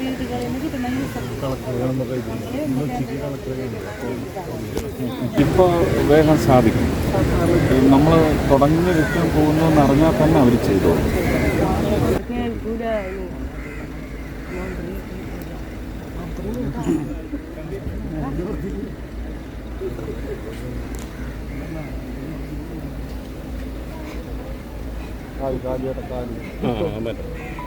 വീടുകളിൽ നിന്ന് കിട്ടുന്ന ഇപ്പോൾ വേഗം സാധിക്കും. നമ്മൾ തുടങ്ങി വിൽക്കാൻ പോകുന്നു എന്നറിഞ്ഞാൽ തന്നെ അവർ ചെയ്തോളും. ആ ജനസംസാരത്തിൽ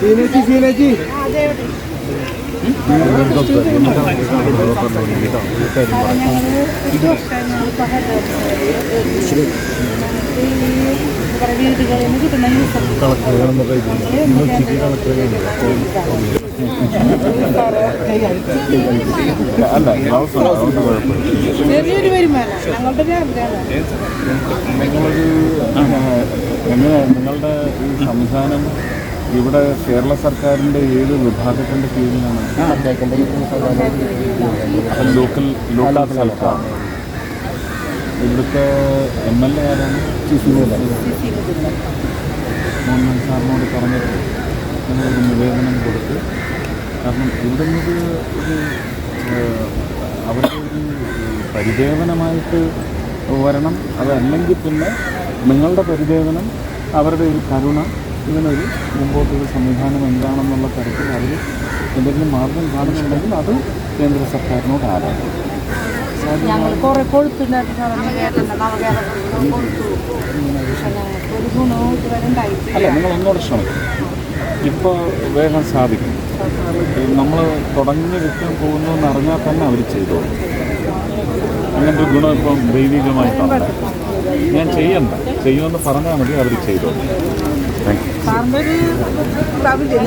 സീനേച്ചി സീനേച്ചി വീടുകളിൽ നിന്ന് കിട്ടുന്ന അല്ല ചെറിയൊരു വരുമാനം ഞങ്ങളുടെ നിങ്ങളുടെ ഈ സംവിധാനം ഇവിടെ കേരള സർക്കാരിന്റെ ഏത് വിഭാഗത്തിന്റെ കീഴിലാണ് ലോക്കൽ ലോക്കൽ സർക്കാർ ഇവിടുത്തെ എം എൽ എ ആരാണ്? മോഹൻലാൽ സാറിനോട് പറഞ്ഞിട്ട് ഞങ്ങളൊരു നിവേദനം കൊടുത്ത്. കാരണം ഇവിടെ നിന്നൊരു ഒരു അവരുടെ ഒരു പരിദേവനമായിട്ട് വരണം. അതല്ലെങ്കിൽ പിന്നെ നിങ്ങളുടെ പരിദേവനം അവരുടെ ഒരു കരുണ ഇങ്ങനൊരു മുമ്പോട്ടൊരു സംവിധാനം എന്താണെന്നുള്ള തരത്തിൽ അവർ എന്തെങ്കിലും മാർഗം കാണുന്നുണ്ടെങ്കിൽ അത് കേന്ദ്ര സർക്കാരിനോട് ആരാണ് ഞങ്ങൾ കുറെ കേരളം നവകേരളത്തിൽ കൊടുത്തു പക്ഷെ ഞങ്ങൾക്ക് ഒരു ഗുണവും ഇതുവരെ അല്ല ഉണ്ടായിട്ടില്ല നിങ്ങൾ ഒന്നുകൂടെ ശ്രമിക്കും ഇപ്പോൾ വേഗം സാധിക്കും. നമ്മൾ തുടങ്ങി വിൽക്കാൻ പോകുന്നു എന്ന് അറിഞ്ഞാൽ തന്നെ അവർ ചെയ്തോളും. അങ്ങനത്തെ ഒരു ഗുണം ഇപ്പം ദൈവികമായിട്ടുണ്ട്. ഞാൻ ചെയ്യണ്ട. ചെയ്യുമെന്ന് പറഞ്ഞാൽ മതി അവർ ചെയ്തോളും. താങ്ക് യു സാറിന്റെ ഒരു ഇതാവില്ലേ?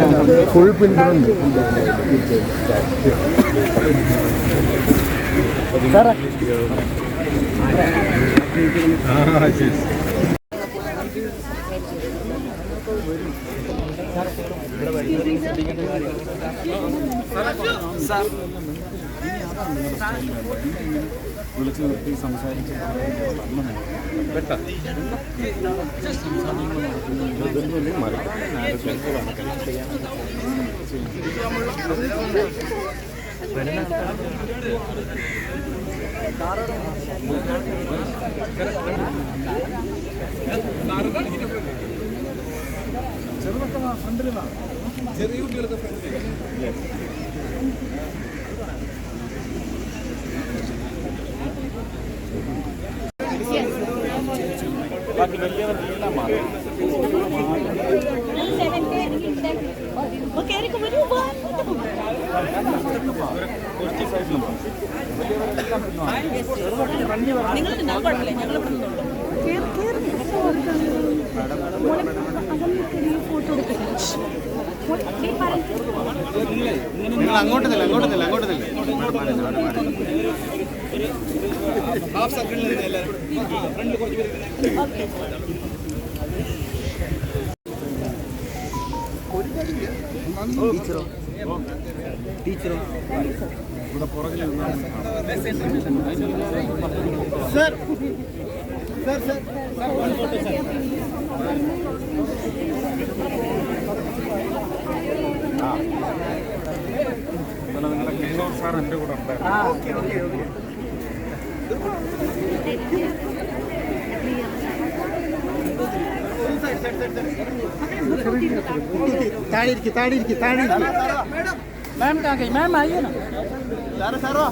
ഞങ്ങൾക്ക് ഫുൾ പിന്തുണ വിളിച്ചു നിർത്തി സംസാരിച്ച് ബാക്കി വലിയവർക്കെല്ലാം മാറി നിങ്ങൾ അങ്ങോട്ട് നില്ല അങ്ങോട്ട് നില്ല അങ്ങോട്ട് നില്ല ഇവിടെ പുറകിൽ സർ സർ സർ. ഇന്നലെ നിങ്ങളുടെ കിഷോർ സാർ എന്റെ കൂടെ ഉണ്ടായിരുന്നു. ताड़ी की ताड़ी की ताड़ी की। मैम कहाँ गई? मैम आइए ना? सारा सारा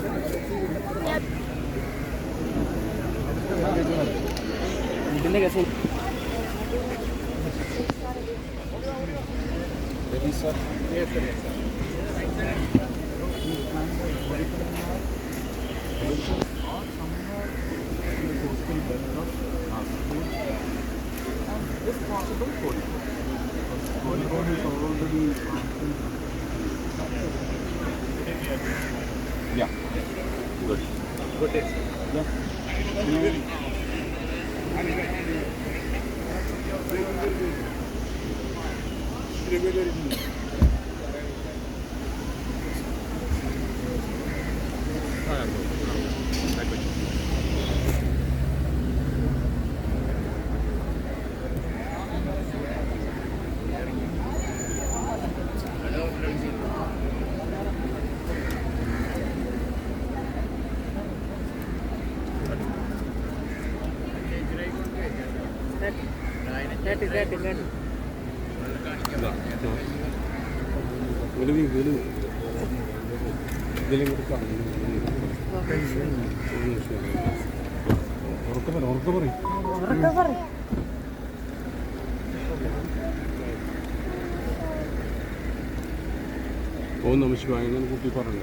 कैसे और Yeah. Good. Good taste. Yeah. Mm. കൂട്ടി നമ ശിവായ. കുട്ടി പറഞ്ഞു